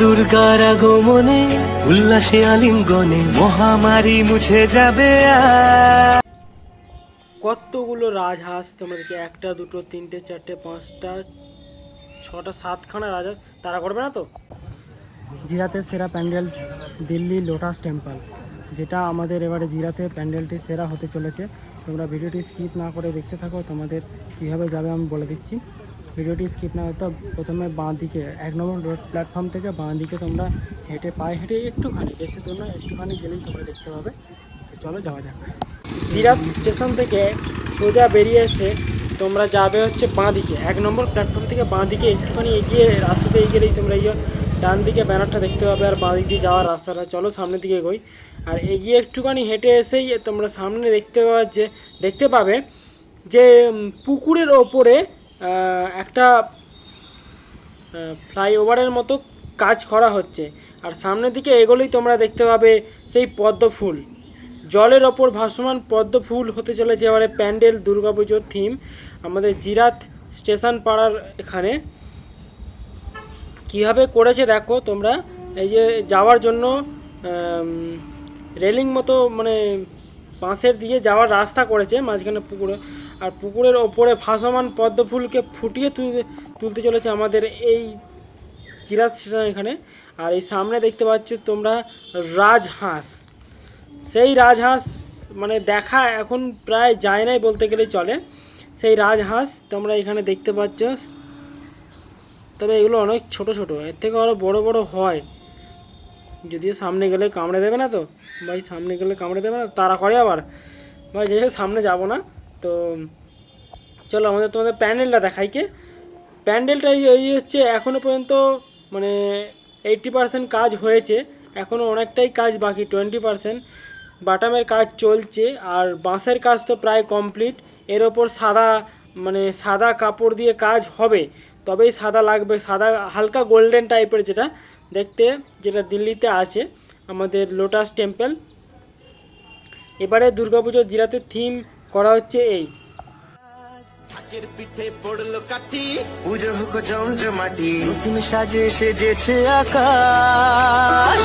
দুর্গার আগমনে উল্লাসে আলিঙ্গনে মহামারী মুছে যাবে আর। কতগুলো রাজহাঁস তোমাদেরকে একটা দুটো তিনটে চারটে পাঁচটা ছটা সাতখানা রাজহাঁস তারা করবে না তো? জিরাতের সেরা প্যান্ডেল দিল্লি লোটাস টেম্পল যেটা আমাদের এবারে জিরাতে প্যান্ডেলটি সেরা হতে চলেছে। তোমরা ভিডিওটি স্কিপ না করে দেখতে থাকো তোমাদের কীভাবে যাবে আমি বলে দিচ্ছি। ভিডিওটি স্কিপ না করতে প্রথমে বাঁ দিকে এক নম্বর রোড প্ল্যাটফর্ম থেকে বাঁ দিকে তোমরা হেঁটে পায়ে হেঁটে একটুখানি বেশি দূর না একটুখানি গেলেই তোমরা দেখতে পাবে। চলো যাওয়া যাক। জিরাত স্টেশন থেকে সোজা বেরিয়ে এসে তোমরা যাবে হচ্ছে বাঁ দিকে। এক নম্বর প্ল্যাটফর্ম থেকে বাঁ দিকে একটুখানি এগিয়ে রাস্তাতে এগিয়ে গেলেই তোমরা এই ডান দিকে ব্যানারটা দেখতে পাবে আর বাঁ দিক দিয়ে যাওয়ার রাস্তাটা। চলো সামনের দিকে এগোই। আর এগিয়ে একটুখানি হেঁটে এসেই তোমরা সামনে দেখতে পাবে যে, দেখতে পাবে যে পুকুরের ওপরে একটা ফ্লাইওভারের মতো কাজ করা হচ্ছে। আর সামনের দিকে এগোলেই তোমরা দেখতে পাবে সেই পদ্ম ফুল। জলের ওপর ভাসমান পদ্ম ফুল হতে চলেছে এবারে প্যান্ডেল, দুর্গাপুজোর থিম আমাদের জিরাত স্টেশন পাড়ার এখানে। কীভাবে করেছে দেখো তোমরা। এই যে যাওয়ার জন্য রেলিং মতো মানে বাঁশের দিয়ে যাওয়ার রাস্তা করেছে, মাঝখানে পুকুরে। আর পুকুরের ওপরে ভাসমান পদ্ম ফুলকে ফুটিয়ে তুলতে তুলতে চলেছে আমাদের এই চিরাজ এখানে। আর এই সামনে দেখতে পাচ্ছ তোমরা রাজহাঁস। সেই রাজহাঁস মানে দেখা এখন প্রায় যায় নাই বলতে গেলেই চলে। সেই রাজহাঁস তোমরা এখানে দেখতে পাচ্ছ। তবে এগুলো অনেক ছোট ছোট, এর থেকে আরও বড় বড় হয়। যদিও সামনে গেলে কামড়ে দেবে না তো। ভাই, সামনে গেলে কামড়ে দেবে না তারা করে আবার। ভাই, যাই সামনে যাব না। তো, চলো আমাদের তোমাদের প্যান্ডেলটা দেখাই কে। প্যান্ডেলটা এই হচ্ছে এখনও পর্যন্ত মানে এইটটি পার্সেন্ট কাজ হয়েছে। এখনও অনেকটাই কাজ বাকি টোয়েন্টি পার্সেন্ট বাটামের কাজ চলছে আর বাঁশের কাজ তো প্রায় কমপ্লিট এর ওপর সাদা মানে সাদা কাপড় দিয়ে কাজ হবে। তবেই সাদা লাগবে, সাদা হালকা গোল্ডেন টাইপের যেটা দেখতে, যেটা দিল্লিতে আছে, আমাদের লোটাস টেম্পল এবারে দুর্গাপুজোর জিরাতে থিম করা হচ্ছে এই। পিঠে পড়ল কাঠি। পুজো হোক জমজমাটি নতুন সাজে সেজেছে আকাশ।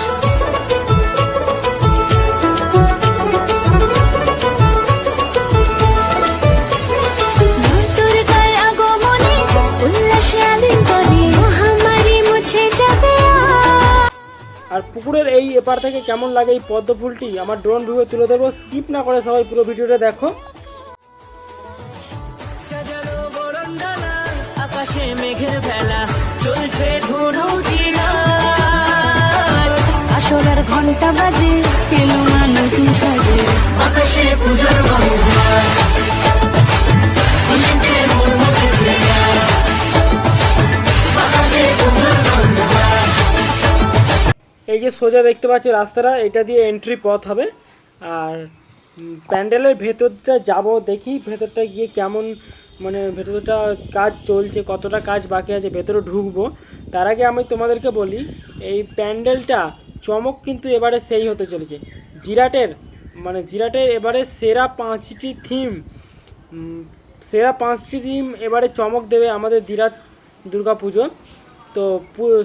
পুকুরের এই এপার থেকে কেমন লাগে এই পদ্ম ফুলটি? আমার ড্রোন ভিউয়ে তুলে ধরবো। স্কিপ না করে সবাই পুরো ভিডিওটা দেখো। আকাশে চলছে ঘণ্টা বাজে এলো আকাশে পূজার যে সোজা দেখতে পাচ্ছি রাস্তাটা, এটা দিয়ে এন্ট্রি পথ হবে। আর প্যান্ডেলের ভেতরটা যাব দেখি, ভেতরটা গিয়ে কেমন মানে ভেতরটা কাজ চলছে, কতটা কাজ বাকি আছে, ভেতরে ঢুকবো। তার আগে আমি তোমাদেরকে বলি, এই প্যান্ডেলটা চমক কিন্তু এবারে সেই হতে চলেছে। জিরাটের মানে জিরাটের এবারে সেরা পাঁচটি থিম সেরা পাঁচটি থিম এবারে চমক দেবে আমাদের দিরাট দুর্গা পুজো তো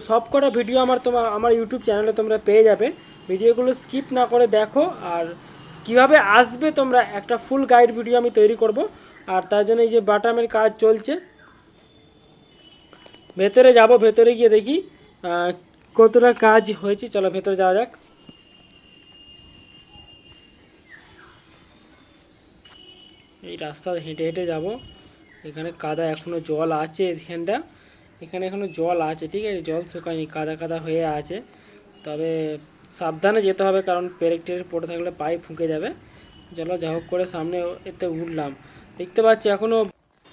সব কটা ভিডিও আমার তোমার আমার ইউটিউব চ্যানেলে তোমরা পেয়ে যাবে। ভিডিওগুলো স্কিপ না করে দেখো আর কীভাবে আসবে তোমরা একটা ফুল গাইড ভিডিও আমি তৈরি করব। আর তার জন্য এই যে বাটামের কাজ চলছে। ভেতরে যাব, ভেতরে গিয়ে দেখি কতটা কাজ হয়েছে। চলো ভেতরে যাওয়া যাক। এই রাস্তা হেঁটে হেঁটে যাব। এখানে কাদা এখনও জল আছে এখানটা। এখানে এখনও জল আছে, ঠিক আছে? জল শুকায়নি, কাদা কাদা হয়ে আছে। তবে সাবধানে যেতে হবে, কারণ পেরেক টেরেক পড়ে থাকলে পায়ে ফুঁকে যাবে। চলো যা হোক করে সামনে এতে উঠলাম। দেখতে পাচ্ছি এখনও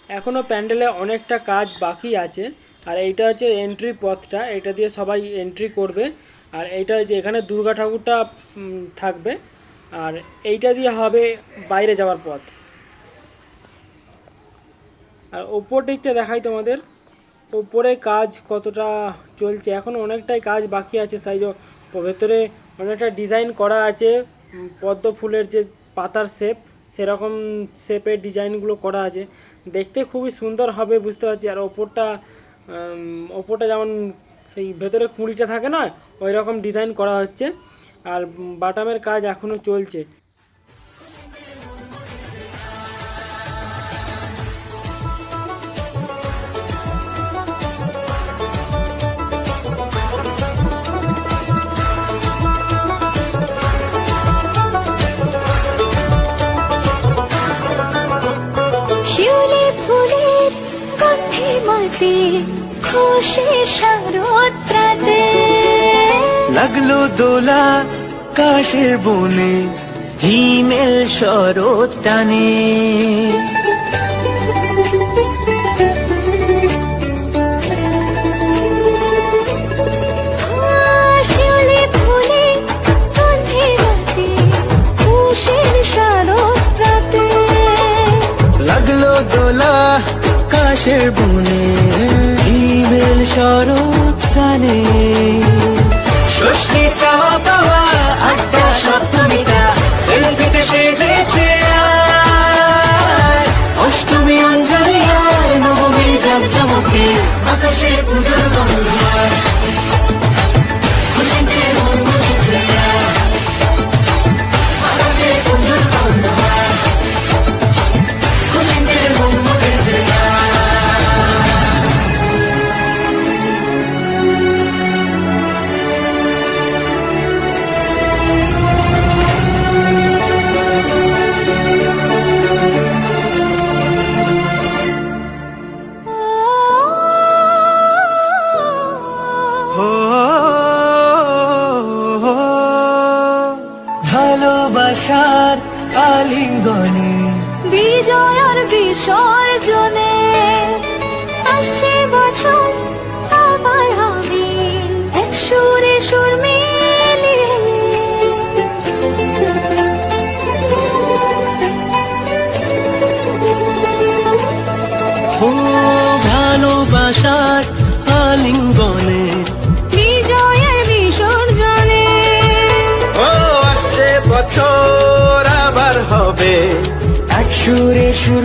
এখনও প্যান্ডেলে অনেকটা কাজ বাকি আছে। আর এইটা হচ্ছে এন্ট্রি পথটা, এটা দিয়ে সবাই এন্ট্রি করবে। আর এইটা হচ্ছে এখানে দুর্গা ঠাকুরটা থাকবে। আর এইটা দিয়ে হবে বাইরে যাওয়ার পথ। আর ওপর দিকটা দেখাই তোমাদের। ওপরে কাজ কতটা চলছে? এখন অনেকটাই কাজ বাকি আছে সাইজ ভেতরে অনেকটা ডিজাইন করা আছে। পদ্ম ফুলের যে পাতার শেপ সেরকম শেপের ডিজাইনগুলো করা আছে। দেখতে খুবই সুন্দর হবে, বুঝতে পারছি। আর ওপরটা ওপরটা যেমন সেই ভেতরে কুঁড়িটা থাকে না ওই রকম ডিজাইন করা হচ্ছে। আর বাটামের কাজ এখনও চলছে। খুশি শারদ্রাতে লাগল দোলা কাশের বনে হিমেল শরৎ টানে লাগল দোলা কাশের বনে বিজয় আর বিসর্জনে। আসছে বছর আবার হবে। এক সুরে সুর মিলিয়ে। ও ভালোবাসার আলিঙ্গনে। বিজয়ের বিসর্জনে। ও আসছে বছর। সুরে সুর